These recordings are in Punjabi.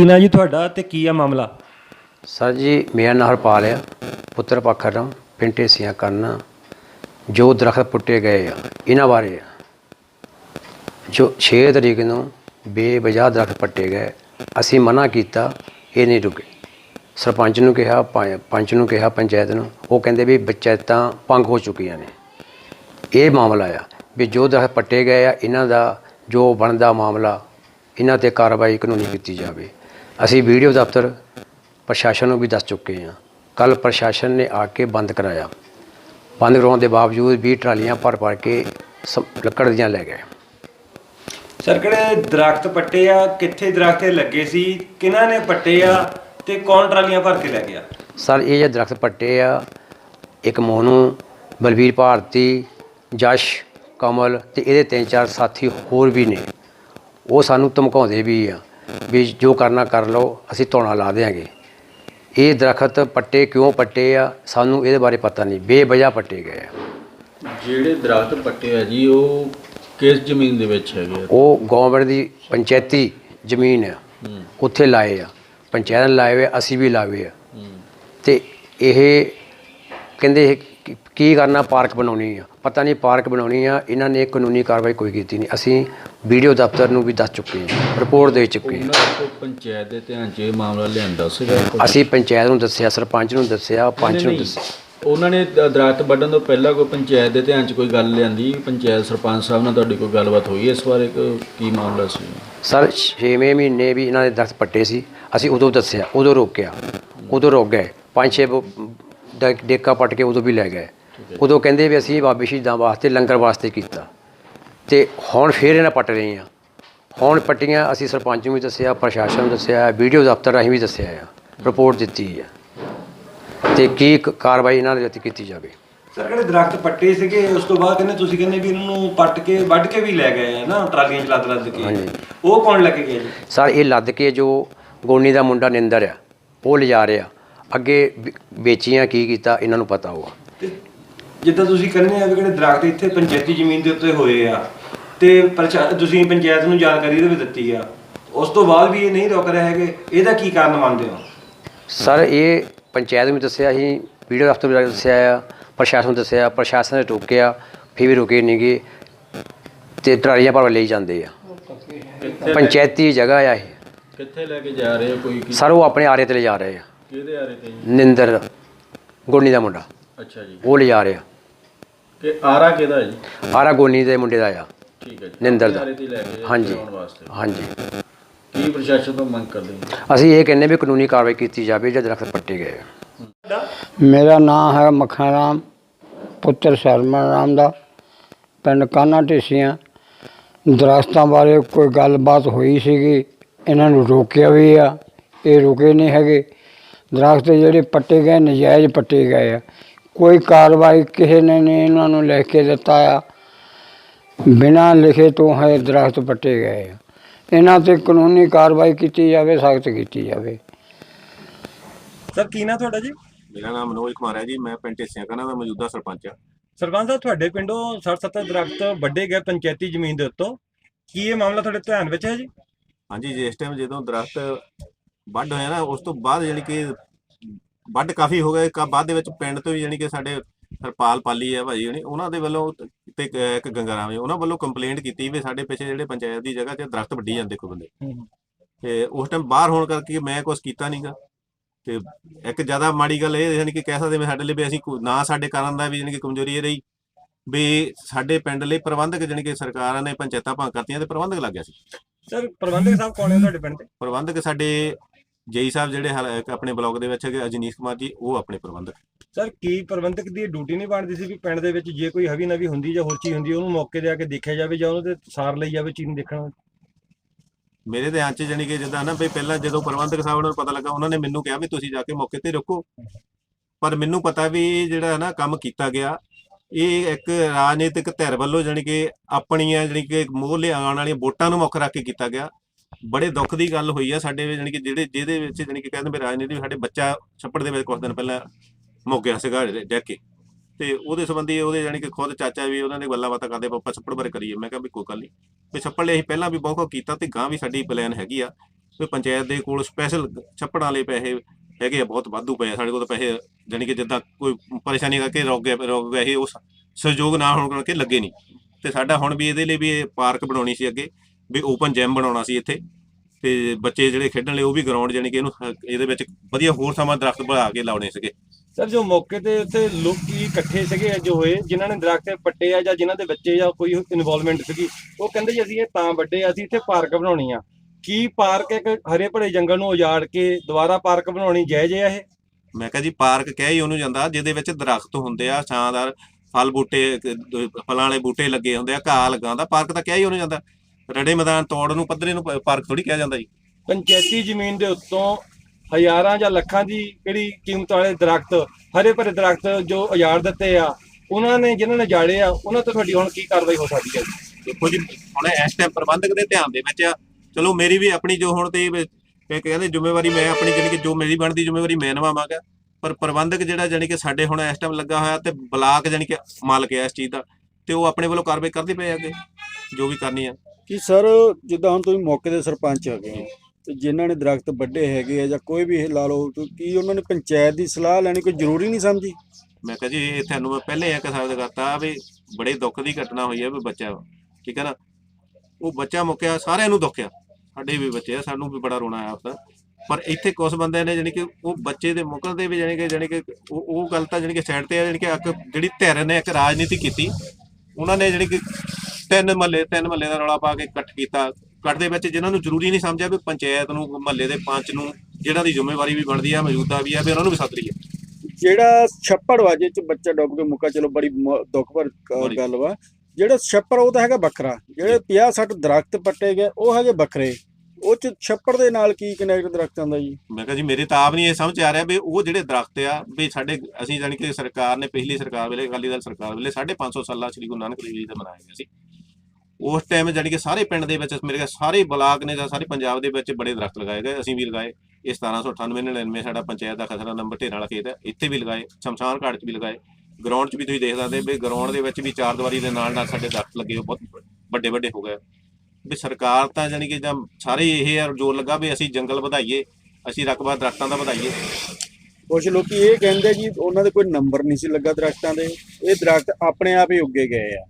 ਕੀ ਨਾਂ ਜੀ ਤੁਹਾਡਾ ਤੇ ਕੀ ਆ ਮਾਮਲਾ? ਸਰ ਜੀ, ਮੇਰਾ ਨਾਂ ਹਰਪਾਲ ਆ। ਪੁੱਤਰ ਪਖਰਮ ਪਿੰਟੇ ਸਿਆਂ ਕਰਨਾ। ਜੋ ਦਰਖਤ ਪੁੱਟੇ ਗਏ ਆ, ਇਹਨਾਂ ਬਾਰੇ ਆ। ਜੋ 6 ਤਰੀਕ ਨੂੰ ਬੇਵਜ੍ਹਾ ਦਰਖਤ ਪੱਟੇ ਗਏ, ਅਸੀਂ ਮਨਾ ਕੀਤਾ, ਇਹ ਨਹੀਂ ਰੁਕੇ। ਸਰਪੰਚ ਨੂੰ ਕਿਹਾ ਪੰਚ ਨੂੰ ਕਿਹਾ, ਪੰਚਾਇਤ ਨੂੰ। ਉਹ ਕਹਿੰਦੇ ਵੀ ਪੰਚਾਇਤਾਂ ਭੰਗ ਹੋ ਚੁੱਕੀਆਂ ਨੇ। ਇਹ ਮਾਮਲਾ ਆ ਵੀ ਜੋ ਦਰਖਤ ਪੱਟੇ ਗਏ ਆ, ਇਹਨਾਂ ਦਾ ਜੋ ਬਣਦਾ ਮਾਮਲਾ, ਇਹਨਾਂ ਤੇ ਕਾਰਵਾਈ ਕਾਨੂੰਨੀ ਕੀਤੀ ਜਾਵੇ। ਅਸੀਂ ਵੀਡੀਓ ਦਫ਼ਤਰ ਪ੍ਰਸ਼ਾਸਨ ਨੂੰ ਵੀ ਦੱਸ ਚੁੱਕੇ ਹਾਂ। ਕੱਲ ਪ੍ਰਸ਼ਾਸਨ ਨੇ ਆ ਕੇ ਬੰਦ ਕਰਾਇਆ। ਬੰਦ ਕਰਾਉਣ ਦੇ ਬਾਵਜੂਦ 20 ਟਰਾਲੀਆਂ ਭਰ ਭਰ ਕੇ ਸ- ਲੱਕੜ ਦੀਆਂ ਲੈ ਗਏ। ਸਰ ਕਿਹੜੇ ਦਰਖਤ ਪੱਟੇ ਆ? ਕਿੱਥੇ ਦਰਖਤ ਇਹ ਲੱਗੇ ਸੀ? ਕਿਹਨਾਂ ਨੇ ਪੱਟੇ ਆ? ਤੇ ਕੌਣ ਟਰਾਲੀਆਂ ਭਰ ਕੇ ਲੈ ਗਿਆ? ਸਰ ਇਹ ਜੇ ਦਰਖਤ ਪੱਟੇ ਆ ਇੱਕ ਮੋਨੂ ਬਲਵੀਰ ਭਾਰਤੀ ਜਸ਼ ਕਮਲ ਤੇ ਇਹਦੇ ਤਿੰਨ ਚਾਰ ਸਾਥੀ ਹੋਰ ਵੀ ਨੇ। ਉਹ ਸਾਨੂੰ ਧਮਕਾਉਂਦੇ ਵੀ ਆ। ਵੀ ਜੋ ਕਰਨਾ ਕਰ ਲਓ ਅਸੀਂ ਧੌਣਾ ਲਾ ਦੇਾਂਗੇ ਇਹ ਦਰਖਤ ਪੱਟੇ ਕਿਉਂ ਪੱਟੇ ਆ ਸਾਨੂੰ ਇਹਦੇ ਬਾਰੇ ਪਤਾ ਨਹੀਂ। ਬੇਵਜ੍ਹਾ ਪੱਟੇ ਗਏ ਆ। ਜਿਹੜੇ ਦਰਖਤ ਪੱਟੇ ਆ ਜੀ ਉਹ ਕਿਸ ਜ਼ਮੀਨ ਦੇ ਵਿੱਚ ਹੈਗੇ ਆ? ਉਹ ਗਵਰਨਮੈਂਟ ਦੀ ਪੰਚਾਇਤੀ ਜ਼ਮੀਨ ਆ। ਉੱਥੇ ਲਾਏ ਆ। ਪੰਚਾਇਤ ਲਾਏ ਹੋਏ ਆ, ਅਸੀਂ ਵੀ ਲਾਏ ਆ। ਤੇ ਇਹ ਕਹਿੰਦੇ ਇਹ ਕੀ- ਕੀ ਕਰਨਾ ਪਾਰਕ ਬਣਾਉਣੀ ਆ। ਪਤਾ ਨਹੀਂ ਪਾਰਕ ਬਣਾਉਣੀ ਆ ਇਹਨਾਂ ਨੇ ਕਾਨੂੰਨੀ ਕਾਰਵਾਈ ਕੋਈ ਕੀਤੀ ਨਹੀਂ। ਅਸੀਂ ਵੀਡੀਓ ਦਫ਼ਤਰ ਨੂੰ ਵੀ ਦੱਸ ਚੁੱਕੇ ਹਾਂ ਰਿਪੋਰਟ ਦੇ ਚੁੱਕੇ ਹਾਂ। ਉਹਨਾਂ ਪੰਚਾਇਤ ਦੇ ਧਿਆਨ 'ਚ ਇਹ ਮਾਮਲਾ ਲਿਆਂਦਾ ਸੀਗਾ? ਅਸੀਂ ਪੰਚਾਇਤ ਨੂੰ ਦੱਸਿਆ ਸਰਪੰਚ ਨੂੰ ਦੱਸਿਆ ਪੰਚ ਨੂੰ ਨਹੀਂ, ਦੱਸਿਆ। ਉਹਨਾਂ ਨੇ ਦ- ਦਰਖਤ ਵੱਢਣ ਤੋਂ ਪਹਿਲਾਂ ਕੋਈ ਪੰਚਾਇਤ ਦੇ ਧਿਆਨ 'ਚ ਕੋਈ ਗੱਲ ਲਿਆਂਦੀ ਪੰਚਾਇਤ ਸਰਪੰਚ ਸਾਹਿਬ ਨਾਲ ਤੁਹਾਡੀ ਕੋਈ ਗੱਲਬਾਤ ਹੋਈ ਇਸ ਬਾਰੇ ਕਿ ਕੀ ਮਾਮਲਾ ਸੀ? ਸਰ 6ਵੇਂ ਮਹੀਨੇ ਵੀ ਇਹਨਾਂ ਦੇ ਦਰਖਤ ਪੱਟੇ ਸੀ। ਅਸੀਂ ਉਦੋਂ ਦੱਸਿਆ ਉਦੋਂ ਰੋਕਿਆ ਉਦੋਂ ਰੁਕ ਗਏ। ਪੰਜ ਛੇ ਬ- ਡ- ਡੇਕਾ ਪੱਟ ਕੇ ਉਦੋਂ ਵੀ ਲੈ ਗਏ। ਉਦੋਂ ਕਹਿੰਦੇ ਵੀ ਅਸੀਂ ਬਾਬੇ ਸ਼ਹੀਦਾਂ ਵਾਸਤੇ ਲੰਗਰ ਵਾਸਤੇ ਕੀਤਾ। ਤੇ ਹੁਣ ਫੇਰ ਇਹਨਾਂ ਪੱਟ ਰਹੇ ਆ ਹੁਣ ਪੱਟੀਆਂ ਅਸੀਂ ਸਰਪੰਚ ਨੂੰ ਵੀ ਦੱਸਿਆ ਪ੍ਰਸ਼ਾਸਨ ਨੂੰ ਦੱਸਿਆ ਵੀਡੀਓ ਦਫ਼ਤਰ ਰਾਹੀਂ ਵੀ ਦੱਸਿਆ ਆ। ਰਿਪੋਰਟ ਦਿੱਤੀ ਹੈ ਤੇ ਕੀ ਕਾਰਵਾਈ ਇਹਨਾਂ ਦੇ ਉੱਤੇ ਕੀਤੀ ਜਾਵੇ। ਸਰ ਕਿਹੜੇ ਦਰਖਤ ਪੱਟੇ ਸੀਗੇ? ਉਸ ਤੋਂ ਬਾਅਦ ਕਹਿੰਦੇ ਤੁਸੀਂ ਕਹਿੰਦੇ ਵੀ ਇਹਨਾਂ ਨੂੰ ਪੱਟ ਕੇ ਵੱਢ ਕੇ ਵੀ ਲੈ ਗਏ ਆ ਨਾ ਟਰਾਲੀਆਂ ਚ ਲੱਦ ਲੱਦ ਕੇ। ਹਾਂਜੀ। ਉਹ ਕੌਣ ਲੈ ਕੇ ਗਿਆ ਜੀ? ਸਰ ਇਹ ਲੱਦ ਕੇ ਜੋ ਗੋਨੀ ਦਾ ਮੁੰਡਾ ਨਿੰਦਰ ਆ ਉਹ ਲਿਜਾ ਰਿਹਾ। ਅੱਗੇ ਵੇਚੀਆਂ ਕੀ ਕੀਤਾ ਇਹਨਾਂ ਨੂੰ ਪਤਾ ਹੋਊਗਾ। ਤੇ ਜਿੱਦਾਂ ਤੁਸੀਂ ਕਹਿੰਦੇ ਆ ਵੀ ਕਿਹੜੇ ਦਰਖਤ ਇੱਥੇ ਪੰਚਾਇਤੀ ਜ਼ਮੀਨ ਦੇ ਉੱਤੇ ਹੋਏ ਆ ਤੇ ਤੁਸੀਂ ਪੰਚਾਇਤ ਨੂੰ ਜਾਣਕਾਰੀ ਦੇ ਵੀ ਦਿੱਤੀ ਆ ਉਸ ਤੋਂ ਬਾਅਦ ਵੀ ਇਹ ਨਹੀਂ ਰੁਕ ਰਹੇ ਹੈਗੇ ਇਹਦਾ ਕੀ ਕਾਰਨ ਮੰਨਦੇ ਹੋ? ਸਰ ਇਹ ਪੰਚਾਇਤ ਨੂੰ ਵੀ ਦੱਸਿਆ ਸੀ ਵੀਡੀਓ ਦਫ਼ਤਰ ਵੀ ਦੱਸਿਆ ਆ ਪ੍ਰਸ਼ਾਸਨ ਨੂੰ ਦੱਸਿਆ ਪ੍ਰਸ਼ਾਸਨ ਨੇ ਟੋਕਿਆ ਫਿਰ ਵੀ ਰੁਕੇ ਨਹੀਂਗੇ ਤੇ ਟਰਾਲੀਆਂ ਭਰ ਲਈ ਜਾਂਦੇ ਆ। ਪੰਚਾਇਤੀ ਜਗ੍ਹਾ ਆ ਇਹ। ਕਿੱਥੇ ਲੈ ਕੇ ਜਾ ਰਹੇ ਹੋ ਕੋਈ ਕੀ- ਸਰ ਉਹ ਆਪਣੇ ਆਰੇ ਤੇ ਲੈ ਜਾ ਰਹੇ ਆ। ਕਿਹਦੇ ਆਰੇ ਤੇ ਜੀ? ਨਿੰਦਰ ਗੋਨੀ ਦਾ ਮੁੰਡਾ। ਅੱਛਾ ਜੀ। ਉਹ ਲੈ ਜਾ ਰਿਹਾ। ਕਿ ਆਰਾ ਕਿਹਦਾ ਹੈ ਜੀ? ਆਰਾ ਗੋਨੀ ਦੇ ਮੁੰਡੇ ਦਾ ਆ। ਠੀਕ ਹੈ ਜੀ। ਨਿੰਦਰ ਆਪਣੇ ਦਾ। ਆਰੇ ਤੇ ਲੈ ਕੇ ਹਾਂਜੀ। ਵਾਸਤੇ? ਹਾਂਜੀ। ਕੀ ਪ੍ਰਸ਼ਾਸਨ ਤੋਂ ਮੰਗ ਕਰਦੇ ਹੋ? ਅਸੀਂ ਇਹ ਕਹਿੰਦੇ ਵੀ ਕਾਨੂੰਨੀ ਕਾਰਵਾਈ ਕੀਤੀ ਜਾਵੇ ਜੇ ਦਰਖਤ ਪੱਟੇ ਗਏ। ਆ। ਮੇਰਾ ਨਾਮ ਹੈ ਮੱਖਣ ਰਾਮ ਪੁੱਤਰ ਸ਼ਰਮਾ ਰਾਮ ਦਾ। ਪਿੰਡ ਕਾਨਾ ਢੇਸੀਆਂ। ਦਰਖਤਾਂ ਬਾਰੇ ਕੋਈ ਗੱਲਬਾਤ ਹੋਈ ਸੀਗੀ ਇਹਨਾਂ ਨੂੰ ਰੋਕਿਆ ਵੀ ਆ। ਇਹ ਰੁਕੇ ਨਹੀਂ ਹੈਗੇ। ਦਰਖਤ ਜਿਹੜੇ ਪੱਟੇ ਗਏ ਨਜਾਇਜ਼ ਪੱਟੇ ਗਏ ਆ। ਕੋਈ ਕਾਰਵਾਈ ਕਿਸੇ ਨੇ ਨਹੀਂ ਇਹਨਾਂ ਨੂੰ ਲਿਖ ਕੇ ਦਿੱਤਾ ਆ। ਬਿਨਾਂ ਲਿਖੇ ਤੋਂ ਹੈ ਦਰਖਤ ਪੱਟੇ ਗਏ ਆ। ਇਹਨਾਂ ਤੇ ਕਾਨੂੰਨੀ ਕਾਰਵਾਈ ਕੀਤੀ ਜਾਵੇ ਸਖਤ ਕੀਤੀ ਜਾਵੇ। ਸਰ ਕੀ ਨਾਂ ਤੁਹਾਡਾ ਜੀ? ਮੇਰਾ ਨਾਮ ਮਨੋਜ ਕੁਮਾਰ ਹੈ ਜੀ ਮੈਂ ਪਿੰਡ ਢੇਸੀਆਂ ਕਲਾਂ ਦਾ ਮੌਜੂਦਾ ਸਰਪੰਚ ਹਾਂ। ਸਰਪੰਚ ਸਾਹਿਬ ਤੁਹਾਡੇ ਪਿੰਡੋਂ 60-70 ਦਰਖਤ ਵੱਡੇ ਗਏ ਪੰਚਾਇਤੀ ਜ਼ਮੀਨ ਦੇ ਉੱਤੋਂ। ਕੀ ਇਹ ਮਾਮਲਾ ਤੁਹਾਡੇ ਧਿਆਨ ਵਿੱਚ ਹੈ ਜੀ? ਹਾਂਜੀ ਜਿਸ ਟਾਈਮ ਜਦੋਂ ਦਰਖਤ ਵੱਢ ਹੋਇਆ ਨਾ ਉਸ ਤੋਂ ਬਾਅਦ ਯਾਨੀ ਕਿ ਵੱਢ ਕਾਫੀ ਹੋ ਗਏ ਕਾ ਬਾਅਦ ਦੇ ਵਿੱਚ ਪਿੰਡ ਤੋਂ ਵੀ ਯਾਨੀ ਕਿ ਸਾਡੇ ਹਰਪਾਲ ਪਾਲੀ ਹੈ ਭਾਜੀ ਹੁਣੀ ਉਹਨਾਂ ਦੇ ਵੱਲੋਂ ਤੇ ਇੱਕ- ਗੰਗਾਰਾਮ ਜੀ ਉਹਨਾਂ ਵੱਲੋਂ ਕੰਪਲੇਂਟ ਕੀਤੀ ਵੀ ਸਾਡੇ ਪਿੱਛੇ ਜਿਹੜੇ ਪੰਚਾਇਤ ਦੀ ਜਗ੍ਹਾ ਤੇ ਦਰਖਤ ਵੱਢੀ ਜਾਂਦੇ ਕੋਈ ਬੰਦੇ। ਤੇ ਉਸ ਟਾਈਮ ਬਾਹਰ ਹੋਣ ਕਰਕੇ ਮੈਂ ਕੁਝ ਕੀਤਾ ਨਹੀਂਗਾ ਤੇ ਇੱਕ ਜ਼ਿਆਦਾ ਮਾੜੀ ਗੱਲ ਇਹ ਯਾਨੀ ਕਿ ਕਹਿ ਸਕਦੇ ਮੈਂ ਸਾਡੇ ਲਈ ਵੀ ਅਸੀਂ ਨਾ ਸਾਡੇ ਕਾਰਨ ਦਾ ਵੀ ਯਾਨੀ ਕਿ ਕਮਜ਼ੋਰੀ ਇਹ ਰਹੀ ਵੀ ਸਾਡੇ ਪਿੰਡ ਲਈ ਪ੍ਰਬੰਧਕ ਜਾਣੀ ਕਿ ਸਰਕਾਰਾਂ ਨੇ ਪੰਚਾਇਤਾਂ ਭੰਗ ਕਰਤੀਆਂ ਤੇ ਪ੍ਰਬੰਧਕ ਲੱਗ ਗਿਆ ਸੀ। ਸਰ ਪ੍ਰਬੰਧਕ ਸਾਹਿਬ ਕੌਣ ਹੈ ਤੁਹਾਡੇ ਪਿੰਡ ਦੇ? ਪ੍ਰਬੰਧਕ ਸਾਡੇ ਜੇਈ ਸਾਹਿਬ ਜਿਹੜੇ ਹਾਲ- ਇੱਕ ਆਪਣੇ ਬਲਾਕ ਦੇ ਵਿੱਚ ਹੈਗੇ ਅਜਨੀਸ਼ ਕੁਮਾਰ ਜੀ ਉਹ ਆਪਣੇ ਪ੍ਰਬੰਧਕ। ਸਰ ਕੀ ਪ੍ਰਬੰਧਕ ਦੀ ਡਿਊਟੀ ਨਹੀਂ ਬਣਦੀ ਸੀ ਵੀ ਪਿੰਡ ਦੇ ਵਿੱਚ ਜੇ ਕੋਈ ਹਵੀ ਨਵੀ ਹੁੰਦੀ ਜਾਂ ਹੋਰ ਚੀਜ਼ ਹੁੰਦੀ ਉਹਨੂੰ ਮੌਕੇ ਤੇ ਆ ਕੇ ਦੇਖਿਆ ਜਾਵੇ ਜਾਂ ਉਹਨੂੰ ਤੇ ਸਾਰ ਲਈ ਜਾਵੇ ਚੀਜ਼ ਨੂੰ ਦੇਖਣਾ? ਮੇਰੇ ਧਿਆਨ ਚ ਜਾਣੀ ਕਿ ਜਿੱਦਾਂ ਨਾ ਵੀ ਪਹਿਲਾਂ ਜਦੋਂ ਪ੍ਰਬੰਧਕ ਸਾਹਿਬ ਨੂੰ ਪਤਾ ਲੱਗਾ ਉਹਨਾਂ ਨੇ ਮੈਨੂੰ ਕਿਹਾ ਵੀ ਤੁਸੀਂ ਜਾ ਕੇ ਮੌਕੇ ਤੇ ਰੁਕੋ। ਪਰ ਮੈਨੂੰ ਪਤਾ ਵੀ ਜਿਹੜਾ ਹੈ ਨਾ ਕੰਮ ਕੀਤਾ ਗਿਆ ਇਹ ਇੱਕ ਰਾਜਨੀਤਿਕ ਧਿਰ ਵੱਲੋਂ ਜਾਣੀ ਕਿ ਆਪਣੀਆਂ ਜਾਣੀ ਕਿ ਮੋਹ ਲਿਆਉਣ ਵਾਲੀਆਂ ਵੋਟਾਂ ਨੂੰ ਮੁੱਖ ਰੱਖ ਕੇ ਕੀਤਾ ਗਿਆ। ਬੜੇ ਦੁੱਖ ਦੀ ਗੱਲ ਹੋਈ ਆ ਸਾਡੇ ਵਿੱਚ ਕਿ ਜਿਹੜੇ, ਜਿਹਦੇ ਵਿੱਚ ਜਾਣੀ ਕਿ ਕਹਿੰਦੇ ਵੀ ਰਾਜਨੀਤੀ ਸਾਡੇ ਬੱਚਾ ਛੱਪੜ ਦੇ ਵਿੱਚ ਕੁਝ ਦਿਨ ਪਹਿਲਾਂ ਮੁੱਕ ਗਿਆ ਸੀਗਾ ਡਿੱਗ ਕੇ। ਤੇ ਉਹਦੇ ਸੰਬੰਧੀ ਉਹਦੇ ਜਾਣੀ ਕਿ ਖੁਦ ਚਾਚਾ ਵੀ ਉਹਨਾਂ ਨੇ ਗੱਲਾਂ ਬਾਤਾਂ ਕਰਦੇ ਪਾਪਾ ਛੱਪੜ ਬਾਰੇ ਕਰੀਏ। ਮੈਂ ਕਿਹਾ ਵੀ ਕੋਈ ਗੱਲ ਨਹੀਂ। ਵੀ ਛੱਪੜ ਲਈ ਅਸੀਂ ਪਹਿਲਾਂ ਵੀ ਬਹੁਤ ਕੁਛ ਕੀਤਾ ਤੇ ਗਾਂ ਵੀ ਸਾਡੀ ਪਲਾਨ ਹੈਗੀ ਆ। ਵੀ ਪੰਚਾਇਤ ਦੇ ਕੋਲ ਸਪੈਸ਼ਲ ਛੱਪੜਾਂ ਲਈ ਪੈਸੇ ਹੈਗੇ ਆ, ਬਹੁਤ ਵਾਧੂ ਪਏ ਆ, ਸਾਡੇ ਕੋਲ ਤਾਂ ਪੈਸੇ ਜਾਣੀ ਕਿ ਜਿੱਦਾਂ ਕੋਈ ਪਰੇਸ਼ਾਨੀ ਕਰਕੇ ਰੁਕ ਗਏ ਰੁਕ ਗਏ ਸੀ, ਉਹ ਸਹਿਯੋਗ ਨਾ ਹੋਣ ਕਰਕੇ ਲੱਗੇ ਨਹੀਂ। ਤੇ ਸਾਡਾ ਹੁਣ ਵੀ ਇਹਦੇ ਲਈ ਵੀ ਇਹ ਪਾਰਕ ਬਣਾਉਣੀ ਸੀ ਅੱਗੇ ਵੀ ਓਪਨ ਜਿਮ ਬਣਾਉਣਾ ਸੀ ਇੱਥੇ। ਤੇ ਬੱਚੇ ਜਿਹੜੇ ਖੇਡਣ ਲਈ ਉਹ ਵੀ ਗਰਾਊਂਡ ਜਾਣੀ ਕਿ ਇਹਨੂੰ ਇਹਦੇ ਵਿੱਚ ਵਧੀਆ ਹੋਰ ਸਮਾਂ ਦਰਖਤ ਬਣਾ ਕੇ ਲਾਉਣੇ ਸੀਗੇ। ਸਰ ਜੋ ਮੌਕੇ ਤੇ ਉੱਥੇ ਲੋਕੀ ਇਕੱਠੇ ਸੀਗੇ ਜੋ ਹੋਏ ਜਿਨ੍ਹਾਂ ਨੇ ਦਰਖਤ ਪੱਟੇ ਆ ਜਾਂ ਜਿਨ੍ਹਾਂ ਦੇ ਬੱਚੇ ਜਾਂ ਕੋਈ ਇਨਵੋਲਵਮੈਂਟ ਸੀਗੀ ਉਹ ਕਹਿੰਦੇ ਜੀ ਅਸੀਂ ਇਹ ਤਾਂ ਵੱਡੇ ਆ, ਅਸੀਂ ਇੱਥੇ ਪਾਰਕ ਬਣਾਉਣੀ ਆ। ਕੀ ਪਾਰਕ ਇੱਕ ਹਰੇ ਭਰੇ ਜੰਗਲ ਨੂੰ ਉਜਾੜ ਕੇ ਦੁਬਾਰਾ ਪਾਰਕ ਬਣਾਉਣੀ ਜਾਇਜ਼ ਹੈ ਇਹ? ਮੈਂ ਕਿਹਾ ਜੀ ਪਾਰਕ ਕਹਿ ਹੀ ਉਹਨੂੰ ਜਾਂਦਾ ਜਿਹਦੇ ਵਿੱਚ ਦਰਖਤ ਹੁੰਦੇ ਆ ਛਾਂਦਾਰ ਫਲ ਬੂਟੇ ਫਲਾਂ ਵਾਲੇ ਬੂਟੇ ਲੱਗੇ ਹੁੰਦੇ ਆ ਘਾਹ ਲੱਗਾ ਹੁੰਦਾ ਪਾਰਕ ਤਾਂ ਕਹਿ ਹੀ ਉਹਨੂੰ ਜਾਂਦਾ। ਰੜੇ ਮੈਦਾਨ ਤੋੜ ਨੂੰ ਪੱਧਰੇ ਨੂੰ ਪਾਰਕ ਥੋੜੀ ਕਿਹਾ ਜਾਂਦਾ ਜੀ। ਪੰਚਾਇਤੀ ਜ਼ਮੀਨ ਦੇ ਉੱਤੋਂ ਹਜ਼ਾਰਾਂ ਜਾਂ ਲੱਖਾਂ ਦੀ ਕਿਹੜੀ ਕੀਮਤ ਵਾਲੇ ਦਰਖਤ ਹਰੇ ਭਰੇ ਦਰਖਤ ਜੋ ਉਜਾੜ ਦਿੱਤੇ ਆ ਉਹਨਾਂ ਨੇ ਜਿਨ੍ਹਾਂ ਨੇ ਜਾੜੇ ਆ ਉਹਨਾਂ ਤੇ ਤੁਹਾਡੀ ਹੁਣ ਕੀ ਕਾਰਵਾਈ ਹੋ ਸਕਦੀ ਹੈ ਦੇਖੋ ਜੀ ਹੁਣ ਇਸ ਟਾਈਮ ਪ੍ਰਬੰਧਕ ਦੇ ਧਿਆਨ ਦੇ ਵਿੱਚ ਆ। ਚਲੋ ਮੇਰੀ ਵੀ ਆਪਣੀ ਜੋ ਹੁਣ ਤੇ ਇਹ ਕਹਿੰਦੇ ਜ਼ਿੰਮੇਵਾਰੀ ਮੈਂ ਆਪਣੀ ਜਾਣੀ ਕਿ ਜੋ ਮੇਰੀ ਬਣਦੀ ਜ਼ਿੰਮੇਵਾਰੀ ਮੈਂ ਨਿਭਾਵਾਂਗਾ। ਪਰ ਪ੍ਰਬੰਧਕ ਜਿਹੜਾ ਜਾਣੀ ਕਿ ਸਾਡੇ ਹੁਣ ਇਸ ਟਾਈਮ ਲੱਗਾ ਹੋਇਆ ਤੇ ਬਲਾਕ ਜਾਣੀ ਕਿ ਮਾਲਕ ਹੈ ਇਸ ਚੀਜ਼ ਦਾ ਤੇ ਉਹ ਆਪਣੇ ਵੱਲੋਂ ਕਾਰਵਾਈ ਕਰਦੇ ਪਏ ਅੱਗੇ ਜੋ ਵੀ ਕਰਨੀ ਆ। ਕਿ ਸਰ ਜਿੱਦਾਂ ਹੁਣ ਤੁਸੀਂ ਮੌਕੇ ਦੇ ਸਰਪੰਚ ਹੈਗੇ ਹੋ ਤੇ ਜਿਨ੍ਹਾਂ ਨੇ ਦਰਖਤ ਵੱਡੇ ਹੈਗੇ ਆ ਜਾਂ ਕੋਈ ਵੀ ਇਹ ਲਾ ਲਓ ਤੇ ਕੀ ਉਹਨਾਂ ਨੇ ਪੰਚਾਇਤ ਦੀ ਸਲਾਹ ਲੈਣੀ ਕੋਈ ਜ਼ਰੂਰੀ ਨਹੀਂ ਸਮਝੀ? ਮੈਂ ਕਿਹਾ ਜੀ ਇਹ ਤੁਹਾਨੂੰ ਮੈਂ ਪਹਿਲੇ ਇੱਕ ਸਾਬਤ ਕਰਤਾ ਵੀ ਬੜੇ ਦੁੱਖ ਦੀ ਘਟਨਾ ਹੋਈ ਹੈ ਵੀ ਬੱਚਾ ਠੀਕ ਹੈ ਨਾ? ਉਹ ਬੱਚਾ ਮੁੱਕਿਆ ਸਾਰਿਆਂ ਨੂੰ ਦੁੱਖ ਆ। ਸਾਡੇ ਵੀ ਬੱਚੇ ਆ ਸਾਨੂੰ ਵੀ ਬੜਾ ਰੋਣਾ ਆਇਆ ਉਸਦਾ ਪਰ ਇੱਥੇ ਕੁਝ ਬੰਦੇ ਨੇ ਜਾਣੀ ਕਿ ਉਹ ਬੱਚੇ ਦੇ ਮੁੱਕਣ ਦੇ ਵੀ ਜਾਣੀ ਕਿ ਜਾਣੀ ਕਿ ਉਹ ਉਹ ਗੱਲ ਤਾਂ ਜਾਣੀ ਕਿ ਸਾਈਡ ਤੇ ਆ ਜਾਣੀ ਕਿ ਇੱਕ ਜਿਹੜੀ ਧਿਰ ਨੇ ਇੱਕ ਰਾਜਨੀਤੀ ਕੀਤੀ ਉਹਨਾਂ ਨੇ ਜਾਣੀ ਕਿ ਤਿੰਨ ਮਹੱਲੇ ਤਿੰਨ ਮਹੱਲੇ ਦਾ ਰੌਲਾ ਪਾ ਕੇ ਇਕੱਠ ਕੀਤਾ। ਇਕੱਠ ਦੇ ਵਿੱਚ ਜਿਨ੍ਹਾਂ ਨੂੰ ਜ਼ਰੂਰੀ ਨਹੀਂ ਸਮਝਿਆ ਵੀ ਪੰਚਾਇਤ ਨੂੰ ਮਹੱਲੇ ਦੇ ਪੰਚ ਨੂੰ ਜਿਹਨਾਂ ਦੀ ਜ਼ਿੰਮੇਵਾਰੀ ਵੀ ਬਣਦੀ ਆ ਮੌਜੂਦਾ ਵੀ ਆ ਵੀ ਉਹਨਾਂ ਨੂੰ ਵੀ ਸੱਦ ਲਈਏ। ਜਿਹੜਾ ਛੱਪੜ ਵਾਜੇ ਚ ਬੱਚਾ ਡੁੱਬ ਕੇ ਮੁੱਕਾ ਚਲੋ ਬੜੀ ਦੁੱਖ ਭਰ। ਗੱਲ ਵਾ। ਜਿਹੜਾ ਛੱਪੜ ਉਹ ਤਾਂ ਹੈਗਾ ਵੱਖਰਾ। ਜਿਹੜੇ 50 60 ਦਰਖਤ ਪੱਟੇ ਗਏ ਉਹ ਹੈਗੇ ਵੱਖਰੇ। ਉਹ ਚ ਛੱਪੜ ਦੇ ਨਾਲ ਕੀ ਕਨੈਕਟ ਦਰਖਤਾਂ ਦਾ ਜੀ? ਮੈਂ ਕਿਹਾ ਜੀ, ਮੇਰੇ ਤਾਂ ਆਪ ਨਹੀਂ ਇਹ ਸਮਝ ਆ ਰਿਹਾ ਵੀ ਉਹ ਜਿਹੜੇ ਦਰਖਤ ਆ, ਵੀ ਸਾਡੇ ਅਸੀਂ ਜਾਣੀ ਕਿ ਸਰਕਾਰ ਨੇ ਪਿਛਲੀ ਸਰਕਾਰ ਵੇਲੇ, ਅਕਾਲੀ ਦਲ ਸਰਕਾਰ ਵੇਲੇ 550 ਸਾਲਾ ਸ੍ਰੀ ਗੁਰੂ ਨਾਨਕ ਦੇਵ ਜੀ ਦਾ ਮਨਾਇਆ ਗਿਆ ਸੀ। ਉਸ ਟਾਈਮ ਜਾਣੀ ਕਿ ਸਾਰੇ ਪਿੰਡ ਦੇ ਵਿੱਚ, ਮੇਰੇ ਸਾਰੇ ਬਲਾਕ ਨੇ ਜਾਂ ਸਾਰੇ ਪੰਜਾਬ ਦੇ ਵਿੱਚ ਬੜੇ ਦਰਖਤ ਲਗਾਏ ਗਏ, ਅਸੀਂ ਵੀ ਲਗਾਏ। ਇਹ 1798 99 ਸਾਡਾ ਪੰਚਾਇਤ ਦਾ ਖਸਰਾ ਨੰਬਰ ਢੇਰ ਵਾਲਾ ਖੇਤ ਹੈ, ਇੱਥੇ ਵੀ ਲਗਾਏ, ਸ਼ਮਸ਼ਾਨ ਘਾਟ 'ਚ ਵੀ ਲਗਾਏ। ਗਰਾਊਂਡ 'ਚ ਵੀ ਤੁਸੀਂ ਦੇਖ ਸਕਦੇ ਵੀ ਗਰਾਊਂਡ ਦੇ ਵਿੱਚ ਵੀ ਚਾਰ ਦੀਵਾਰੀ ਦੇ ਨਾਲ ਨਾਲ ਸਾਡੇ ਦਰਖਤ ਲੱਗੇ ਹੋਏ, ਬਹੁਤ ਵੱਡੇ ਵੱਡੇ ਹੋ ਗਏ। ਵੀ ਸਰਕਾਰ ਤਾਂ ਜਾਣੀ ਕਿ ਜਾਂ ਸਾਰੇ ਇਹ ਆ ਜ਼ੋਰ ਲੱਗਾ ਵੀ ਅਸੀਂ ਜੰਗਲ ਵਧਾਈਏ ਅਸੀਂ ਰਕਬਾ ਦਰਖਤਾਂ ਦਾ ਵਧਾਈਏ। ਕੁਝ ਲੋਕੀ ਇਹ ਕਹਿੰਦੇ ਜੀ ਉਹਨਾਂ ਦੇ ਕੋਈ ਨੰਬਰ ਨਹੀਂ ਸੀ ਲੱਗਾ ਦਰਖਤਾਂ ਦੇ ਇਹ ਦਰਖਤ ਆਪਣੇ ਆਪ ਹੀ ਉੱਗੇ ਗਏ ਆ।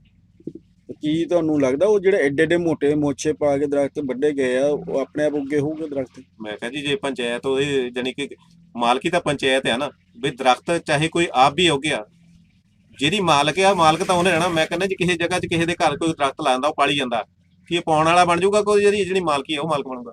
ਕੀ ਤੁਹਾਨੂੰ ਲੱਗਦਾ ਉਹ ਜਿਹੜੇ ਐਡੇ ਐਡੇ ਮੋਟੇ ਮੋਛੇ ਪਾ ਕੇ ਦਰਖਤ ਵੱਡੇ ਗਏ ਆ ਉਹ ਆਪਣੇ ਆਪ ਉੱਗੇ ਹੋਊਗੇ ਦਰਖਤ? ਮੈਂ ਕਿਹਾ ਜੀ ਜੇ ਪੰਚਾਇਤ ਉਹਦੇ ਜਾਣੀ ਕਿ ਮਾਲਕੀ ਤਾਂ ਪੰਚਾਇਤ ਹੈ ਨਾ ਵੀ ਦਰਖਤ ਚਾਹੇ ਕੋਈ ਆਪ ਵੀ ਹੋ ਗਿਆ ਜਿਹਦੀ ਮਾਲਕ ਆ ਮਾਲਕ ਤਾਂ ਉਹਨੇ ਰਹਿਣਾ। ਮੈਂ ਕਹਿੰਦਾ ਜੀ ਕਿਸੇ ਜਗ੍ਹਾ 'ਚ ਕਿਸੇ ਦੇ ਘਰ ਕੋਈ ਦਰਖਤ ਲਾਉਂਦਾ ਉਹ ਪਾਲੀ ਜਾਂਦਾ। ਕੀ ਇਹ ਪਾਉਣ ਵਾਲਾ ਬਣ ਜਾਊਗਾ ਕੋਈ ਜਿਹੜੀ ਜਿਹੜੀ ਮਾਲਕੀ ਹੈ ਉਹ ਮਾਲਕ ਬਣੂਗਾ।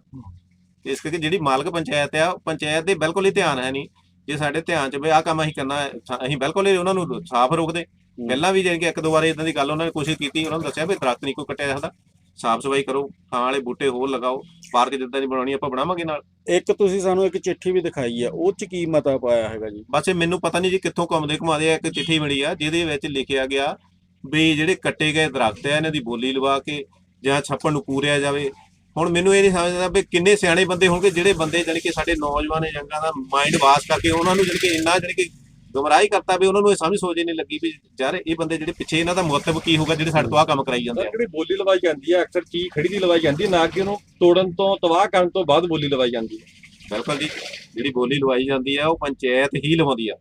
ਤੇ ਇਸ ਕਰਕੇ ਜਿਹੜੀ ਮਾਲਕ ਪੰਚਾਇਤ ਆ ਪੰਚਾਇਤ ਦੇ ਬਿਲਕੁਲ ਹੀ ਧਿਆਨ ਹੈ ਨਹੀਂ ਜੇ ਸਾਡੇ ਧਿਆਨ 'ਚ ਵੀ ਆਹ ਕੰਮ ਅਸੀਂ ਕਰਨਾ ਅਸੀਂ ਬਿਲਕੁਲ ਹੀ ਉਹਨਾਂ ਨੂੰ ਸਾਫ਼ ਰੋਕਦੇ ਪਹਿਲਾਂ ਵੀ ਕਿ ਇੱਕ ਦੋ ਵਾਰ ਇਦਾਂ ਦੀ ਗੱਲ ਉਹਨਾਂ ਨੇ ਕੋਸ਼ਿਸ਼ ਕੀਤੀ ਉਹਨਾਂ ਨੂੰ ਦੱਸਿਆ ਵੀ ਦਰਖਤ ਨਹੀਂ ਕੋਈ ਕੱਟਿਆ ਜਾਂਦਾ। ਸਾਫ਼ ਸਫ਼ਾਈ ਕਰੋ ਥਾਂ ਵਾਲੇ ਬੂਟੇ ਹੋਰ ਲਗਾਓ ਪਾਰਕ ਜਿੱਦਾਂ ਦੀ ਬਣਾਉਣੀ ਆਪਾਂ ਬਣਾਵਾਂਗੇ ਨਾਲ। ਇੱਕ ਤੁਸੀਂ ਸਾਨੂੰ ਇੱਕ ਚਿੱਠੀ ਵੀ ਦਿਖਾਈ ਆ ਉਹ ਚ ਕੀ ਮਤਾ ਪਾਇਆ ਹੈਗਾ ਜੀ? ਬਸ ਇਹ ਮੈਨੂੰ ਪਤਾ ਨਹੀਂ ਜੀ ਕਿੱਥੋਂ ਘੁੰਮਦੇ ਘੁਮਾਦੇ ਆ ਇੱਕ ਚਿੱਠੀ ਮਿਲੀ ਆ ਜਿਹਦੇ ਵਿੱਚ ਲਿਖਿਆ ਗਿਆ ਵੀ ਜਿਹੜੇ ਕੱਟੇ ਗਏ ਦਰਖਤ ਆ ਇਹਨਾਂ ਦੀ ਬੋਲੀ ਲਵਾ ਕੇ ਜਾਂ ਛੱਪੜ ਨੂੰ ਪੂਰਿਆ ਜਾਵੇ। ਹੁਣ ਮੈਨੂੰ ਇਹ ਨਹੀਂ ਸਮਝਦਾ ਵੀ ਕਿੰਨੇ ਸਿਆਣੇ ਬੰਦੇ ਹੋਣਗੇ ਜਿਹੜੇ ਬੰਦੇ ਜਾਣੀ ਕਿ ਸਾਡੇ ਨੌਜਵਾਨ ਜੰਗਾਂ ਦਾ ਮਾਈਂਡ ਵਾਸ਼ ਕਰਕੇ ਉਹਨਾਂ ਨੂੰ ਜਾਣੀ ਕਿ ਇੰਨਾ ਜਾਣੀ ਕਿ ਗੁੰਮਰਾਹੀ ਕਰਤਾ ਵੀ ਉਹਨਾਂ ਨੂੰ ਇਹ ਸਮਝ ਹੀ ਨਹੀਂ ਲੱਗੀ ਵੀ ਯਾਰ ਇਹ ਬੰਦੇ ਜਿਹੜੇ ਪਿੱਛੇ ਇਹਨਾਂ ਦਾ ਮੁਹੱਤਵ ਕੀ ਹੋਊਗਾ ਜਿਹੜੇ ਸਾਡੇ ਤੋਂ ਆਹ ਕੰਮ ਕਰਾਈ ਜਾਂਦੇ ਆ। ਜਿਹੜੀ ਬੋਲੀ ਲਵਾਈ ਜਾਂਦੀ ਹੈ ਅਕਸਰ ਚੀਜ਼ ਖੜੀ ਦੀ ਲਵਾਈ ਜਾਂਦੀ ਹੈ ਨਾ ਕਿ ਉਹਨੂੰ ਤੋੜਨ ਤੋਂ ਤਬਾਹ ਕਰਨ ਤੋਂ ਬਾਅਦ ਬੋਲੀ ਲਵਾਈ ਜਾਂਦੀ ਹੈ ਬਿਲਕੁਲ ਜੀ ਜਿਹੜੀ ਬੋਲੀ ਲਵਾਈ ਜਾਂਦੀ ਆ ਉਹ ਪੰਚਾਇਤ ਹੀ ਲਵਾਉਂਦੀ ਆ।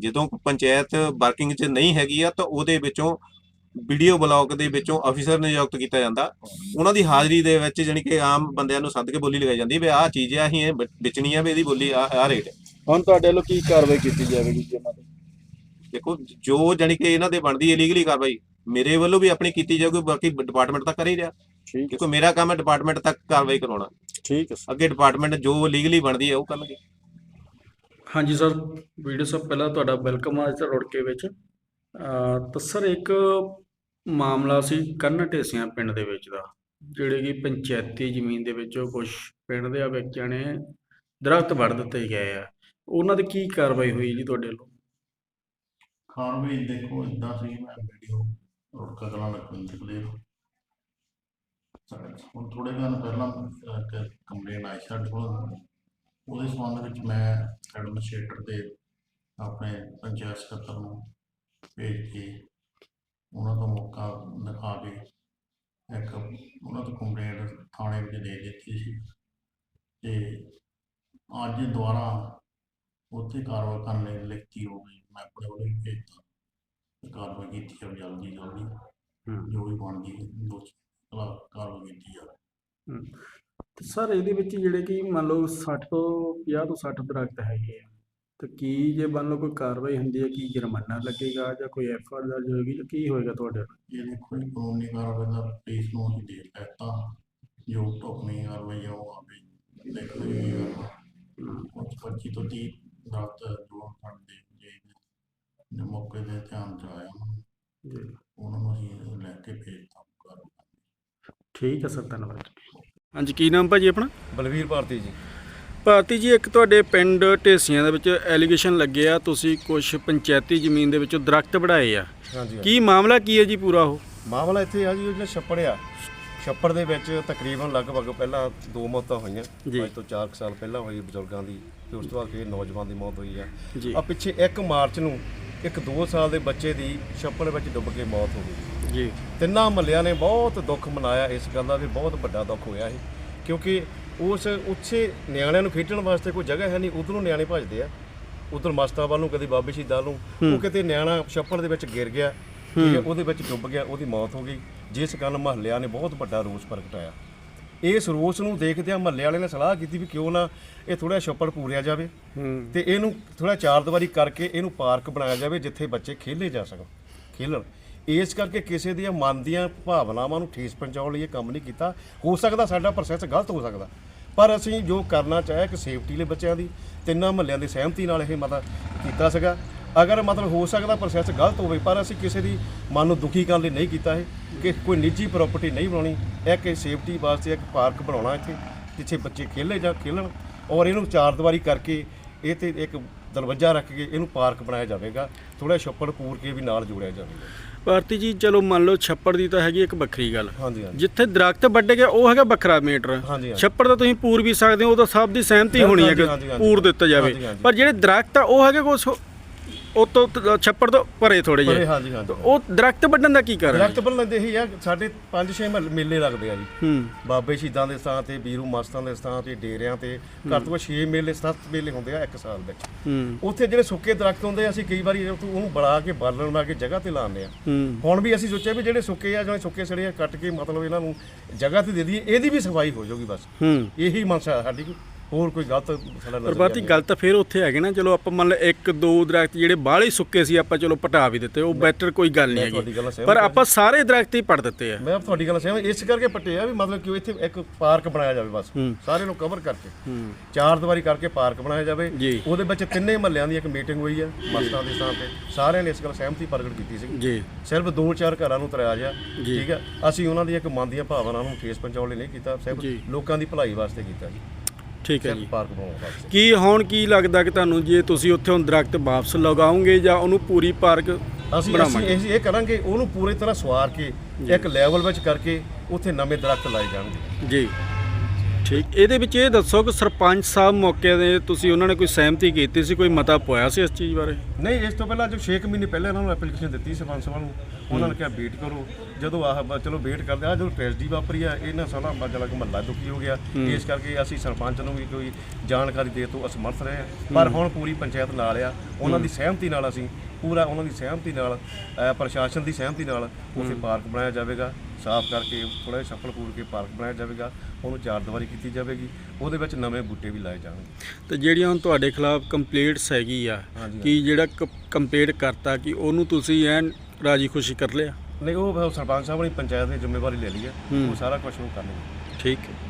ਜਦੋਂ ਪੰਚਾਇਤ ਵਰਕਿੰਗ 'ਚ ਨਹੀਂ ਹੈਗੀ ਆ ਤਾਂ ਉਹਦੇ ਵਿੱਚੋਂ ਵੀਡੀਓ ਬਲੌਗ ਦੇ ਵਿੱਚੋਂ ਅਫੀਸਰ ਨਿਯੁਕਤ ਕੀਤਾ ਜਾਂਦਾ। ਉਹਨਾਂ ਦੀ ਹਾਜ਼ਰੀ ਦੇ ਵਿੱਚ ਜਾਣੀ ਕਿ ਆਮ ਬੰਦਿਆਂ ਨੂੰ ਸੱਦ ਕੇ ਬੋਲੀ ਲਗਾਈ ਜਾਂਦੀ ਵੀ ਆਹ ਚੀਜ਼ ਆ ਅਸੀਂ ਇਹ ਵੇਚਣੀ ਆ ਵੀ ਇਹਦੀ ਬੋਲੀ ਆ ਆਹ ਰੇਟ ਹੈ। ਹੁਣ ਤੁਹਾਡੇ ਵੱਲੋਂ ਕੀ ਕਾਰਵਾਈ ਕੀਤੀ ਜਾਵੇਗੀ ਜੀ ਉਹਨਾਂ ਤੇ ਦੇਖੋ ਜੋ ਜਾਣੀ ਕਿ ਇਹਨਾਂ ਦੇ ਬਣਦੀ ਹੈ ਲੀਗਲੀ ਕਾਰਵਾਈ ਮੇਰੇ ਵੱਲੋਂ ਵੀ ਆਪਣੀ ਕੀਤੀ ਜਾਊਗੀ ਬਾਕੀ ਡਿਪਾਰਟਮੈਂਟ ਤਾਂ ਕਰ ਹੀ ਰਿਹਾ। ਠੀਕ ਕਿਉਂਕਿ ਮੇਰਾ ਕੰਮ ਹੈ ਡਿਪਾਰਟਮੈਂਟ ਤੱਕ ਕਾਰਵਾਈ ਕਰਾਉਣਾ। ਠੀਕ ਹੈ ਅੱਗੇ ਡਿਪਾਰਟਮੈਂਟ ਜੋ ਲੀਗਲੀ ਬਣਦੀ ਹੈ ਉਹ ਕਰਨਗੇ। ਹਾਂਜੀ ਸਰ ਵੀਡੀਓ ਸਭ ਪਹਿਲਾਂ ਤੁਹਾਡਾ ਵੈਲਕਮ ਆ ਇਸ ਰੁੜਕੇ ਵਿੱਚ। ਤਾਂ ਸਰ ਇੱਕ ਮਾਮਲਾ ਸੀ ਕੰਨ ਢੇਸੀਆਂ ਪਿੰਡ ਦੇ ਵਿੱਚ ਦਾ, ਜਿਹੜੇ ਕਿ ਪੰਚਾਇਤੀ ਜ਼ਮੀਨ ਦੇ ਵਿੱਚੋਂ ਕੁਝ ਪਿੰਡ ਦੇ ਵਿਅਕਤੀਆਂ ਨੇ ਦਰਖਤ ਵੱਢ ਦਿੱਤੇ ਗਏ ਆ। ਉਹਨਾਂ ਦੀ ਕੀ ਕਾਰਵਾਈ ਹੋਈ ਜੀ ਤੁਹਾਡੇ ਵੱਲੋਂ? ਖਾਣ ਦੇਖੋ ਇਦਾਂ ਸੀ, ਮੈਂ ਵੀਡੀਓ ਰੁੜਕਾ ਕਲਾਂ ਲਖਵਿੰਦਰ ਕਲੇਰ ਹੁਣ ਥੋੜੇ ਦਿਨ ਪਹਿਲਾਂ ਇੱਕ ਕੰਪਲੇਨ ਆਈ ਸਾਡੇ ਕੋਲ। ਉਹਦੇ ਸੰਬੰਧ ਵਿੱਚ ਮੈਂ ਐਡਮਿਨਿਸਟ੍ਰੇਟਰ ਦੇ ਆਪਣੇ ਪੰਚਾਇਤ ਸਕੱਤਰ ਨੂੰ ਭੇਜ ਕੇ ਉਹਨਾਂ ਤੋਂ ਮੌਕਾ ਦਿਖਾ ਕੇ ਇੱਕ ਉਹਨਾਂ ਤੋਂ ਕੰਪਲੇਂਟ ਥਾਣੇ ਵਿੱਚ ਦੇ ਦਿੱਤੀ ਸੀ। ਤੇ ਅੱਜ ਦੁਬਾਰਾ ਉੱਥੇ ਕਾਰਵਾਈ ਕਰਨ ਲਈ ਲਿਖਤੀ ਹੋ ਗਈ। ਮੈਂ ਆਪਣੇ ਵੱਲੋਂ ਹੀ ਭੇਜਤਾ। ਤੇ ਕਾਰਵਾਈ ਕੀਤੀ ਹੈ ਜਲਦੀ ਜਲਦੀ। ਜੋ ਵੀ ਬਣਦੀ ਦੋਸ਼ੀ ਖਿਲਾਫ ਕਾਰਵਾਈ ਕੀਤੀ ਜਾਵੇ। ਸਰ ਇਹਦੇ ਵਿੱਚ ਜਿਹੜੇ ਕਿ ਮੰਨ ਲਓ 60 ਤੋਂ 50 ਤੋਂ 60 ਦਰਖਤ ਹੈਗੇ ਆ। ਤੇ ਕੀ ਜੇ ਮੰਨ ਲਓ ਕੋਈ ਕਾਰਵਾਈ ਹੁੰਦੀ ਹੈ ਕੀ ਜੁਰਮਾਨਾ ਲੱਗੇਗਾ ਜਾਂ ਕੋਈ ਐਫ ਆਰ ਦਰਜ ਹੋਏਗੀ ਜਾਂ ਕੀ ਹੋਏਗਾ ਤੁਹਾਡੇ ਵੱਲੋਂ? ਇਹ ਦੇਖੋ ਜੀ ਕਾਨੂੰਨੀ ਕਾਰਵਾਈ ਦਾ ਪੁਲਿਸ ਨੂੰ ਅਸੀਂ ਦੇ ਦਿੱਤਾ ਜੋ ਢੁਕਵੀਂ ਕਾਰਵਾਈ ਆ ਉਹ ਆਪੇ ਦੇਖ ਲਈਏ ਕੁਝ 25 ਤੋਂ 30 ਦਰਖਤ ਜੋ ਸਾਡੇ ਜੇ ਨੇ ਮੌਕੇ ਦੇ ਧਿਆਨ ਚ ਆਇਆ ਉਹਨਾਂ ਨੂੰ ਜੀ। ਉਹਨਾਂ ਨੂੰ ਅਸੀਂ ਲੈ ਕੇ ਭੇਜਤਾ ਠੀਕ ਹੈ ਸਰ ਧੰਨਵਾਦ। ਹਾਂਜੀ ਕੀ ਨਾਮ ਭਾਜੀ ਆਪਣਾ? ਬਲਵੀਰ ਭਾਰਤੀ ਜੀ। ਭਾਰਤੀ ਜੀ ਇੱਕ ਤੁਹਾਡੇ ਪਿੰਡ ਢੇਸੀਆਂ ਦੇ ਵਿੱਚ ਐਲੀਗੇਸ਼ਨ ਲੱਗੇ ਆ ਤੁਸੀਂ ਕੁਝ ਪੰਚਾਇਤੀ ਜ਼ਮੀਨ ਦੇ ਵਿੱਚੋਂ ਦਰਖਤ ਵਢਾਏ ਆ। ਹਾਂਜੀ ਕੀ ਮਾਮਲਾ ਕੀ ਹੈ ਜੀ ਪੂਰਾ ਉਹ? ਮਾਮਲਾ ਇੱਥੇ ਆ ਜੀ ਜਿਹੜਾ ਛੱਪੜ ਆ ਛੱਪੜ ਦੇ ਵਿੱਚ ਤਕਰੀਬਨ ਲਗਭਗ ਪਹਿਲਾਂ ਦੋ ਮੌਤਾਂ ਹੋਈਆਂ। ਅੱਜ ਤੋਂ 4 ਸਾਲ ਪਹਿਲਾਂ ਹੋਈ ਬਜ਼ੁਰਗਾਂ ਦੀ ਤੇ ਉਸ ਤੋਂ ਬਾਅਦ ਫਿਰ ਨੌਜਵਾਨ ਦੀ ਮੌਤ ਹੋਈ ਆ। ਆ ਪਿੱਛੇ 1 ਮਾਰਚ ਨੂੰ ਇੱਕ 2 ਸਾਲ ਦੇ ਬੱਚੇ ਦੀ ਛੱਪੜ ਵਿੱਚ ਡੁੱਬ ਕੇ ਮੌਤ ਹੋ ਗਈ। ਜੀ। ਤਿੰਨਾਂ ਮਹੱਲਿਆਂ ਨੇ ਬਹੁਤ ਦੁੱਖ ਮਨਾਇਆ ਇਸ ਗੱਲ ਦਾ ਵੀ ਬਹੁਤ ਵੱਡਾ ਦੁੱਖ ਹੋਇਆ ਇਹ ਕਿਉਂਕਿ ਉਸ ਉੱਥੇ ਨਿਆਣਿਆਂ ਨੂੰ ਖੇਡਣ ਵਾਸਤੇ ਕੋਈ ਜਗ੍ਹਾ ਹੈ ਨਹੀਂ ਉਧਰੋਂ ਨਿਆਣੇ ਭੱਜਦੇ ਆ। ਉਧਰ ਮਸਤਾ ਵੱਲ ਨੂੰ ਕਦੇ ਬਾਬੇ ਸ਼ਹੀਦਾਂ ਨੂੰ। ਉਹ ਕਿਤੇ ਨਿਆਣਾ ਛੱਪੜ ਦੇ ਵਿੱਚ ਗਿਰ ਗਿਆ ਠੀਕ ਹੈ ਉਹਦੇ ਵਿੱਚ ਡੁੱਬ ਗਿਆ ਉਹਦੀ ਮੌਤ ਹੋ ਗਈ। ਜਿਸ ਕਾਰਨ ਮਹੱਲਿਆਂ ਨੇ ਬਹੁਤ ਵੱਡਾ ਰੋਸ ਪ੍ਰਗਟਾਇਆ। ਇਸ ਰੋਸ ਨੂੰ ਦੇਖਦਿਆਂ ਮਹੱਲੇ ਵਾਲੇ ਨੇ ਸਲਾਹ ਕੀਤੀ ਵੀ ਕਿਉਂ ਨਾ ਇਹ ਥੋੜਾ ਛੱਪੜ ਪੂਰਿਆ ਜਾਵੇ। ਤੇ ਇਹਨੂੰ ਥੋੜਾ ਚਾਰ ਦੀਵਾਰੀ ਕਰਕੇ ਇਹਨੂੰ ਪਾਰਕ ਬਣਾਇਆ ਜਾਵੇ ਜਿੱਥੇ ਬੱਚੇ ਖੇਲੇ ਜਾ ਸਕਣ। ਖੇਲਣ। ਇਸ ਕਰਕੇ ਕਿਸੇ ਦੀਆਂ ਮਨ ਦੀਆਂ ਭਾਵਨਾਵਾਂ ਨੂੰ ਠੇਸ ਪਹੁੰਚਾਉਣ ਲਈ ਇਹ ਕੰਮ ਨਹੀਂ ਕੀਤਾ। ਹੋ ਸਕਦਾ ਸਾਡਾ ਪ੍ਰੋਸੈਸ ਗਲਤ ਹੋ ਸਕਦਾ। ਪਰ ਅਸੀਂ ਜੋ ਕਰਨਾ ਚਾਹਿਆ ਕਿ ਸੇਫਟੀ ਲਈ ਬੱਚਿਆਂ ਦੀ, ਤਿੰਨਾਂ ਮਹੱਲਿਆਂ ਦੀ ਸਹਿਮਤੀ ਨਾਲ ਇਹ ਮਤਲਬ ਕੀਤਾ ਸੀਗਾ। ਅਗਰ ਮਤਲਬ ਹੋ ਸਕਦਾ ਪ੍ਰੋਸੈਸ ਗਲਤ ਹੋਵੇ, ਪਰ ਅਸੀਂ ਕਿਸੇ ਦੀ ਮਨ ਨੂੰ ਦੁਖੀ ਕਰਨ ਲਈ ਨਹੀਂ ਕੀਤਾ ਇਹ। ਕਿ ਕੋਈ ਨਿੱਜੀ ਪ੍ਰਾਪਰਟੀ ਨਹੀਂ ਬਣਾਉਣੀ ਇੱਕ ਸੇਫਟੀ ਵਾਸਤੇ ਇੱਕ ਪਾਰਕ ਬਣਾਉਣਾ ਇੱਥੇ, ਜਿੱਥੇ ਬੱਚੇ ਖੇਲੇ ਜਾਂ ਖੇਲਣ। ਔਰ ਇਹਨੂੰ ਚਾਰ ਦੀਵਾਰੀ ਕਰਕੇ ਇਹ ਤੇ ਇੱਕ ਦਰਵਾਜ਼ਾ ਰੱਖ ਕੇ ਇਹਨੂੰ ਪਾਰਕ ਬਣਾਇਆ ਜਾਵੇਗਾ। ਥੋੜਾ ਛੱਪੜ ਪੂਰ ਕੇ ਵੀ ਨਾਲ ਜੋੜਿਆ ਜਾਵੇਗਾ। ਭਾਰਤੀ ਜੀ ਚਲੋ ਮੰਨ ਲਓ ਛੱਪੜ ਦੀ ਤਾਂ ਹੈਗੀ ਇੱਕ ਵੱਖਰੀ ਗੱਲ ਹਾਂਜੀ ਹਾਂਜੀ ਜਿੱਥੇ ਦਰਖਤ ਵੱਡੇ ਗਏ ਉਹ ਹੈਗਾ ਵੱਖਰਾ ਮੀਟਰ ਹਾਂਜੀ, ਹਾਂਜੀ। ਛੱਪੜ ਤਾਂ ਤੁਸੀਂ ਪੂਰ ਵੀ ਸਕਦੇ ਹੋ ਉਹ ਤਾਂ ਸਭ ਦੀ ਸਹਿਮਤੀ ਹੋਣੀ ਹੈ ਕਿ ਹਾਂਜੀ, ਹਾਂਜੀ। ਪੂਰ ਦਿੱਤਾ ਜਾਵੇ ਹਾਂਜੀ, ਹਾਂਜੀ। ਪਰ ਜਿਹੜੇ ਦਰਖਤ ਆ ਉਹ ਹੈਗੇ ਕੁਛ ਉਹ ਤੋਂ ਛੱਪੜ ਤੋਂ ਪਰੇ ਥੋੜੇ ਜਿਹੇ। ਹਾਂਜੀ ਹਾਂਜੀ ਉਹ ਦਰਖਤ ਵੱਢਣ ਦਾ ਕੀ ਕਾਰਨ ਹੈ? ਦਰਖਤ ਬਣ ਲੈਂਦੇ ਹੀ ਆ ਸਾਡੇ 5-6 ਮੇਲੇ ਲੱਗਦੇ ਆ ਜੀ। ਹੂੰ। ਬਾਬੇ ਸ਼ਹੀਦਾਂ ਦੇ ਸਥਾਨ ਤੇ ਵੀਰੂ ਮਸਤਾਂ ਦੇ ਸਥਾਨ ਤੇ ਡੇਰਿਆਂ ਤੇ ਘੱਟ ਤੋਂ 6 ਮੇਲੇ 7 ਮੇਲੇ ਹੁੰਦੇ ਆ ਇੱਕ ਸਾਲ ਵਿੱਚ। ਹੂੰ। ਉੱਥੇ ਜਿਹੜੇ ਸੁੱਕੇ ਦਰਖਤ ਹੁੰਦੇ ਆ, ਅਸੀਂ ਕਈ ਵਾਰੀ ਉੱਥੇ ਉਹਨੂੰ ਬੜਾ ਕੇ ਬਾਲਣ ਲਾ ਕੇ ਜਗ੍ਹਾ ਤੇ ਲਾਉਂਦੇ ਆ। ਹੂੰ। ਹੁਣ ਵੀ ਅਸੀਂ ਸੋਚਿਆ ਵੀ ਜਿਹੜੇ ਸੁੱਕੇ ਆ ਜਿਹੜੇ ਸੁੱਕੇ ਸੜੇ ਆ ਕੱਟ ਕੇ ਮਤਲਬ ਇਹਨਾਂ ਨੂੰ ਜਗ੍ਹਾ ਤੇ ਦੇ ਦਈਏ ਇਹਦੀ ਵੀ ਸਫ਼ਾਈ ਹੋ ਜਾਊਗੀ ਬਸ। ਹੂੰ। ਇਹੀ ਮਨਸਾ ਸਾਡੀ। ਹੋਰ ਕੋਈ ਗਲਤ ਸਾਡਾ ਪਰ ਨਜ਼ਰੀਆ ਬਾਤੀ। ਗੱਲ ਤਾਂ ਫਿਰ ਉੱਥੇ ਹੈਗੇ ਨਾ ਚਲੋ ਆਪਾਂ ਮੰਨ ਲਓ ਇੱਕ ਦੋ ਦਰਖਤ ਜਿਹੜੇ ਬਾਹਲੇ ਸੁੱਕੇ ਸੀ ਆਪਾਂ ਚਲੋ ਪਟਾ ਵੀ ਦਿੱਤੇ ਉਹ ਬੈਟਰ ਕੋਈ ਗੱਲ ਨਹੀਂ ਮੈਂ ਤੁਹਾਡੀ ਗੱਲ ਨਾਲ ਹੈਗੀ ਸਹਿਮਤ ਪਰ ਹਾਂ। ਆਪਾਂ ਸਾਰੇ ਦਰਖਤ ਹੀ ਪੜ ਦਿੱਤੇ ਆ। ਮੈਂ ਤੁਹਾਡੀ ਗੱਲ ਸਹਿਮਤ ਇਸ ਕਰਕੇ ਪੱਟੇ ਆ ਵੀ ਮਤਲਬ ਕਿ ਇੱਥੇ ਇੱਕ ਪਾਰਕ ਬਣਾਇਆ ਜਾਵੇ ਬਸ। ਸਾਰੇ ਨੂੰ ਕਵਰ ਕਰਕੇ। ਚਾਰ ਦੀਵਾਰੀ ਕਰਕੇ ਪਾਰਕ ਬਣਾਇਆ ਜਾਵੇ। ਜੀ। ਉਹਦੇ ਵਿੱਚ ਤਿੰਨੇ ਮਹੱਲਿਆਂ ਦੀ ਇੱਕ ਮੀਟਿੰਗ ਹੋਈ ਆ ਮਸਤਾਂ ਦੇ ਸਥਾਨ ਤੇ। ਸਾਰਿਆਂ ਨੇ ਇਸ ਗੱਲ ਸਹਿਮਤੀ ਪ੍ਰਗਟ ਕੀਤੀ ਸੀ। ਜੀ। ਸਿਰਫ ਦੋ ਚਾਰ ਘਰਾਂ ਨੂੰ ਤਰਾਜ ਆ। ਜੀ। ਠੀਕ ਆ? ਅਸੀਂ ਉਹਨਾਂ ਦੀ ਇੱਕ ਮਨ ਦੀਆਂ ਭਾਵਨਾਵਾਂ ਨੂੰ ਠੇਸ ਪਹੁੰਚਾਉਣ ਲਈ ਨਹੀਂ ਕੀਤਾ। ਸਿਰਫ। ਲੋਕਾਂ ਦੀ ਭਲਾਈ ਵਾਸਤੇ ਕੀਤਾ ਜੀ। ਠੀਕ ਹੈ ਜੀ। ਪਾਰਕ ਬਣਾਉਣ ਕੀ ਹੁਣ ਕੀ ਲੱਗਦਾ ਕਿ ਤੁਹਾਨੂੰ ਜੇ ਤੁਸੀਂ ਉੱਥੇ ਹੁਣ ਦਰਖਤ ਵਾਪਸ ਲਗਾਓਗੇ ਜਾਂ ਉਹਨੂੰ ਪੂਰੀ ਪਾਰਕ ਅਸੀਂ ਅਸੀਂ ਬਣਾਵਾਂਗੇ? ਅਸੀਂ ਇਹ ਕਰਾਂਗੇ ਉਹਨੂੰ ਪੂਰੀ ਤਰ੍ਹਾਂ ਸਵਾਰ ਕੇ ਇੱਕ ਲੈਵਲ ਵਿੱਚ ਕਰਕੇ ਉੱਥੇ ਨਵੇਂ ਦਰਖਤ ਲਾਏ ਜਾਣਗੇ। ਜੀ। ਠੀਕ। ਇਹਦੇ ਵਿੱਚ ਇਹ ਦੱਸੋ ਕਿ ਸਰਪੰਚ ਸਾਹਿਬ ਮੌਕੇ ਦੇ ਤੁਸੀਂ ਉਹਨਾਂ ਨੇ ਕੋਈ ਸਹਿਮਤੀ ਕੀਤੀ ਸੀ ਕੋਈ ਮਤਾ ਪੋਇਆ ਸੀ ਇਸ ਚੀਜ਼ ਬਾਰੇ? ਨਹੀਂ ਇਸ ਤੋਂ ਪਹਿਲਾਂ ਜੋ 6 ਮਹੀਨੇ ਪਹਿਲਾਂ ਇਹਨਾਂ ਨੂੰ ਐਪਲੀਕੇਸ਼ਨ ਦਿੱਤੀ ਸਰਪੰਚ ਸਾਹਿਬ ਨੂੰ। ਉਹਨਾਂ ਨੇ ਕਿਹਾ ਵੇਟ ਕਰੋ। ਜਦੋਂ ਆਹ ਬ- ਚਲੋ ਵੇਟ ਕਰਦੇ ਆ ਜਦੋਂ ਟ੍ਰੈਜਡੀ ਵਾਪਰੀ ਆ ਇਹਨਾਂ ਸਾਲਾ ਮੱਜਲਾ ਕੋ ਮਹੱਲਾ ਦੁਖੀ ਹੋ ਗਿਆ। ਇਸ ਕਰਕੇ ਅਸੀਂ ਸਰਪੰਚ ਨੂੰ ਵੀ ਕੋਈ ਜਾਣਕਾਰੀ ਦੇ ਤੋਂ ਅਸਮਰਥ ਰਹੇ ਆ। ਪਰ ਹੁਣ ਪੂਰੀ ਪੰਚਾਇਤ ਨਾਲ ਆ। ਉਹਨਾਂ ਦੀ ਸਹਿਮਤੀ ਨਾਲ ਅਸੀਂ ਪੂਰਾ ਉਹਨਾਂ ਦੀ ਸਹਿਮਤੀ ਨਾਲ ਅ, ਪ੍ਰਸ਼ਾਸਨ ਦੀ ਸਹਿਮਤੀ ਨਾਲ ਉੱਥੇ ਪਾਰਕ ਬਣਾਇਆ ਜਾਵੇਗਾ। ਸਾਫ਼ ਕਰਕੇ ਥੋੜਾ ਜਿਹਾ ਛੱਪੜ ਪੂਰ ਕੇ ਪਾਰਕ ਬਣਾਇਆ ਜਾਵੇਗਾ ਉਹਨੂੰ ਚਾਰ ਦੀਵਾਰੀ ਕੀਤੀ ਜਾਵੇਗੀ ਉਹਦੇ ਵਿੱਚ ਨਵੇਂ ਬੂਟੇ ਵੀ ਲਾਏ ਜਾਣਗੇ। ਤੇ ਜਿਹੜੀਆਂ ਹੁਣ ਤੁਹਾਡੇ ਖਿਲਾਫ ਕੰਪਲੇਂਟਸ ਹੈਗੀ ਆ ਹਾਂਜੀ, ਕਿ ਜਿਹੜਾ ਕੰਪਲੇਂਟ ਕਰਤਾ ਕਿ ਉਹਨੂੰ ਤੁਸੀਂ ਐਨ ਰਾਜੀ ਖੁਸ਼ੀ ਕਰ ਲਿਆ? ਨਹੀਂ ਉਹ ਸਰਪੰਚ ਸਾਹਿਬ ਨੇ ਪੰਚਾਇਤ ਨੇ ਜ਼ਿੰਮੇਵਾਰੀ ਲੈ ਲਈ ਹੈ ਹੂੰ। ਉਹ ਸਾਰਾ ਕੁਝ ਉਹ ਕਰਨਗੇ। ਠੀਕ ਹੈ।